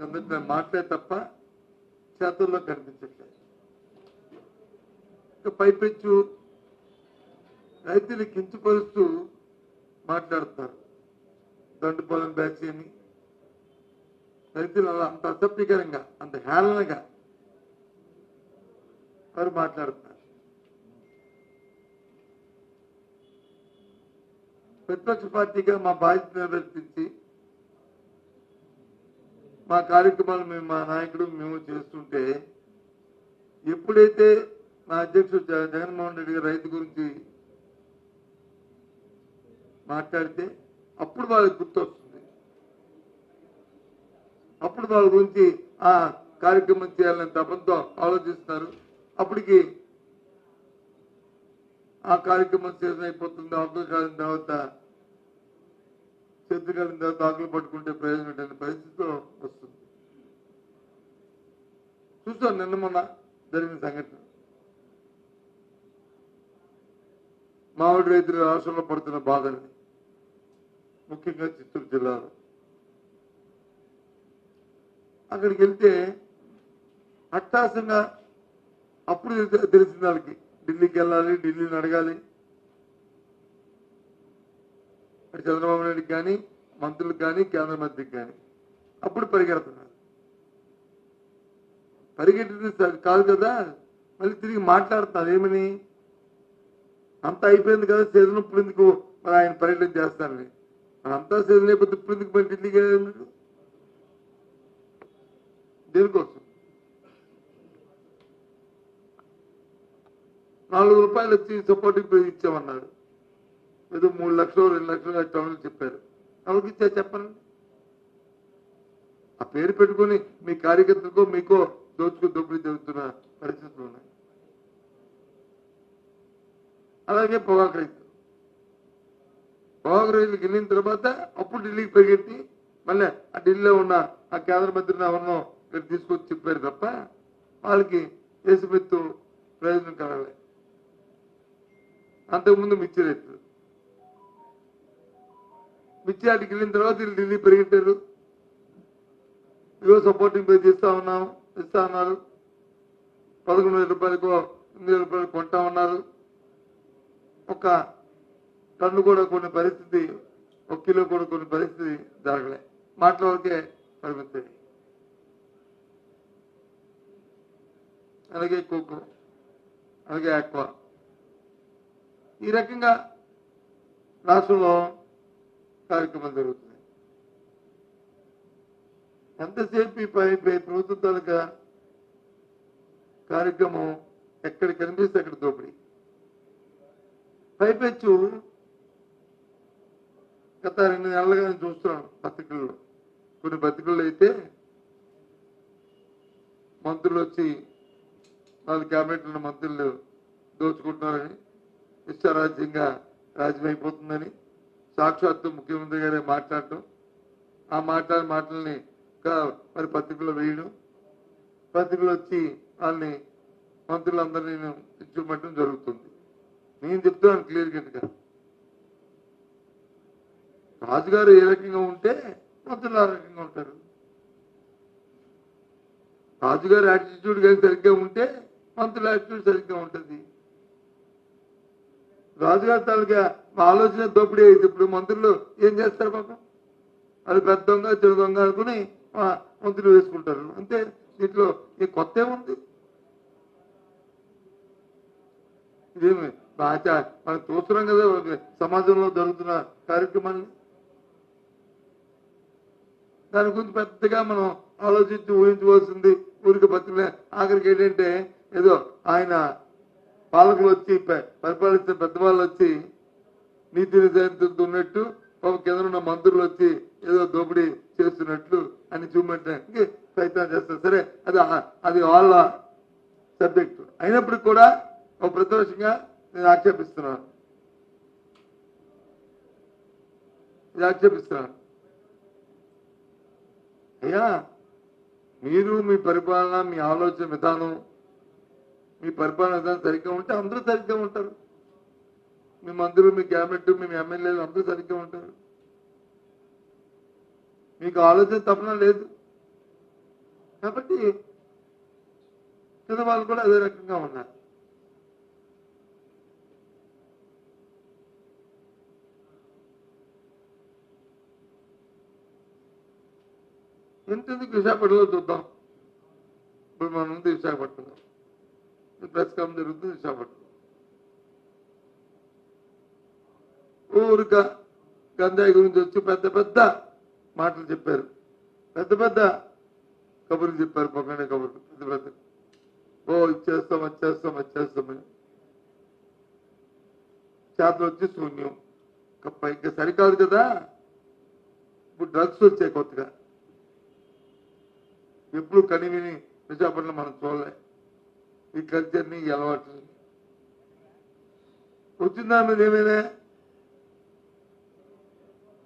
అందరితో మాటలే తప్ప చేతుల్లో కనిపించట్లేదు. ఇంకా పైపెచ్చు రైతులు కించపరుస్తూ మాట్లాడుతున్నారు దండుపాలెం బ్యాచ్ అని. రైతులు అలా అంత అసభ్యకరంగా అంత హేళనగా వారు మాట్లాడుతున్నారు. ప్రతిపక్ష పార్టీగా మా బాధ్యత నిర్వర్తించి మా కార్యక్రమాలు మేము మా నాయకుడు మేము చేస్తుంటే ఎప్పుడైతే మా అధ్యక్షుడు జగన్మోహన్ రెడ్డి గారు రైతు గురించి మాట్లాడితే అప్పుడు వాళ్ళకి గుర్తొస్తుంది. అప్పుడు వాళ్ళ గురించి ఆ కార్యక్రమం చేయాలని తపంతో ఆలోచిస్తున్నారు. అప్పటికి ఆ కార్యక్రమం చేసిన అయిపోతుంది ఆకులు తర్వాత చేతులు కాలిన తర్వాత ఆకులు పట్టుకుంటే ప్రయోజనం అనే పరిస్థితిలో వస్తుంది. చూస్తాను నిన్న మొన్న జరిగిన సంఘటన? మామిడి రైతులు రాష్ట్రంలో పడుతున్న బాధని ముఖ్యంగా చిత్తూరు జిల్లాలో. అక్కడికి వెళ్తే అట్టాసంగా అప్పుడు తెలిసిన వాళ్ళకి ఢిల్లీకి వెళ్ళాలి ఢిల్లీని అడగాలి అటు చంద్రబాబు నాయుడుకి కానీ మంత్రులకు కానీ కేంద్ర మంత్రికి కానీ అప్పుడు పరిగెడుతున్నారు. పరిగెట్టింది కాదు కదా? మళ్ళీ తిరిగి మాట్లాడుతున్నారు. ఏమని? అంతా అయిపోయింది కదా? సీజన్ ఇప్పుడు ఎందుకు మరి ఆయన పర్యటన చేస్తానని. మరి అంతా సీజన్ అయిపోతే ఇప్పుడు ఎందుకు మరి ఢిల్లీకి మీరు? దేనికోసం? నాలుగు రూపాయలు వచ్చి సపోర్టింగ్ ఇచ్చామన్నారు. ఏదో మూడు లక్షలు రెండు లక్షలు టౌన్లు చెప్పారు. ఎవరికి ఇచ్చా చెప్పండి. ఆ పేరు పెట్టుకొని మీ కార్యకర్తలకో మీకో దోచుకు దోపిడీ జరుగుతున్న పరిస్థితులు ఉన్నాయి. అలాగే పొగాకు రైతు. పొగాకు రైతులు గెలిన తర్వాత అప్పుడు ఢిల్లీకి పరిగెత్తి మళ్ళీ ఆ ఢిల్లీలో ఉన్న ఆ కేంద్ర మంత్రిని ఎవరినో ఇక్కడ తీసుకొచ్చి చెప్పారు తప్ప వాళ్ళకి దేశమెత్తు ప్రయోజనం కలగలేదు అంతకుముందు మిర్చి రైతులు. మిర్చి వెళ్ళిన తర్వాత వీళ్ళు ఢిల్లీ పెరిగింటారు. ఇగో సపోర్టింగ్ పే చేస్తా ఉన్నాం ఇస్తా ఉన్నారు. పదకొండు వేల రూపాయలకు ఎనిమిది వేల రూపాయలు కొంటా ఉన్నారు. ఒక టన్ను కూడా కొన్ని పరిస్థితి ఒక కిలో కూడా కొన్ని పరిస్థితి జరగలే. మాటల వరకే పరిమితి. అలాగే కోకో అలాగే ఆక్వా. ఈ రకంగా రాష్ట్రంలో కార్యక్రమాలు జరుగుతున్నాయి ఎంతసేపు ఈ పై ప్రభుత్వ తాలూకా కార్యక్రమం ఎక్కడ కనిపిస్తే అక్కడ దోపిడీ. పైపెచ్చు గత రెండు నెలలుగా నేను చూస్తున్నాను పత్రికల్లో. కొన్ని పత్రికల్లో అయితే మంత్రులు వచ్చి నాలుగు క్యాబినెట్ ఉన్న మంత్రులు దోచుకుంటున్నారని ఇష్టారాజ్యంగా రాజ్యమైపోతుందని సాక్షాత్తు ముఖ్యమంత్రి గారే మాట్లాడటం. ఆ మాట్లాడిన మాటల్ని ఇంకా మరి పత్రికలో వేయడం. పత్రికలు వచ్చి వాళ్ళని మంత్రులందరినీ చూపెట్టడం జరుగుతుంది. నేను చెప్తున్నాను క్లియర్ కట్గా. రాజుగారు ఏ రకంగా ఉంటే మంత్రులు ఆ రకంగా ఉంటారు. రాజుగారి యాటిట్యూడ్ కానీ సరిగ్గా ఉంటే మంత్రుల యాటిట్యూడ్ సరిగ్గా ఉంటుంది. రాజుగారి తాలూకా మా ఆలోచన దోపిడీ అయితే ఇప్పుడు మంత్రులు ఏం చేస్తారు పాప? అది పెద్ద దొంగ చెడు దొంగ అనుకుని మంత్రులు వేసుకుంటారు. అంతే. దీంట్లో ఈ కొత్త ఏముంది? ఇదేమి? బాగా మనం చూస్తున్నాం కదా ఒక సమాజంలో జరుగుతున్న కార్యక్రమాన్ని దాని గురించి పెద్దగా మనం ఆలోచించి ఊహించవలసింది ఊరికి పత్రిక ఆఖరికి ఏంటంటే ఏదో ఆయన పాలకులు వచ్చి ప- పరిపాలిస్తే పెద్దవాళ్ళు వచ్చి నీతి నిజాయితీతో ఉన్నట్టు పాప కింద ఉన్న మంత్రులు వచ్చి ఏదో దోపిడీ చేస్తున్నట్లు అని చూపెట్టడానికి ప్రయత్నం చేస్తారు. సరే అది అది వాళ్ళ సబ్జెక్టు. అయినప్పటికి కూడా ఒక ప్రతిపక్షంగా నేను ఆక్షేపిస్తున్నాను. ఇది ఆక్షేపిస్తున్నాను. అయ్యా మీరు మీ పరిపాలన మీ ఆలోచన విధానం మీ పరిపాలన విధానం సరిగ్గా ఉంటే అందరూ సరిగ్గా ఉంటారు. మీ మంత్రులు మీ క్యాబినెట్ మీ ఎమ్మెల్యేలు అందరూ సరిగ్గా ఉంటారు. మీకు ఆలోచన తప్పన లేదు. కాబట్టి చిన్నవాళ్ళు కూడా అదే రకంగా ఉన్నారు. ఎంతెందుకు విశాఖపట్నంలో చూద్దాం. ఇప్పుడు మనం ఉంది విశాఖపట్నంలో? ప్రెస్ కామ్ జరుగుతుంది విశాఖపట్నం. ఊరిక గంజాయి గురించి వచ్చి పెద్ద పెద్ద మాటలు చెప్పారు. పెద్ద పెద్ద కబుర్లు చెప్పారు పక్కనే కబుర్లు. పెద్ద పెద్ద ఓ ఇచ్చేస్తాం వచ్చేస్తాం వచ్చేస్తామని చేతలు వచ్చి శూన్యం. కప్ప ఇంకా సరికాదు కదా. ఇప్పుడు డ్రగ్స్ వచ్చాయి కొత్తగా ఎప్పుడు కనివిని విశాఖపట్నం మనం చూడలే. ఈ కల్చర్ని అలవాటు వచ్చిన దాని మీద ఏమైనా?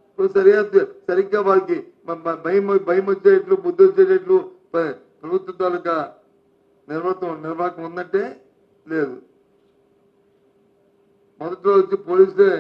ఇప్పుడు సరిహద్దు సరిగ్గా వాళ్ళకి భయం భయం వచ్చేటట్లు బుద్ధి వచ్చేటట్లు ప్రభుత్వ తాలూకా నిర్వాహకం నిర్వాహకం ఉందంటే లేదు. మొదట్లో వచ్చి పోలీసులే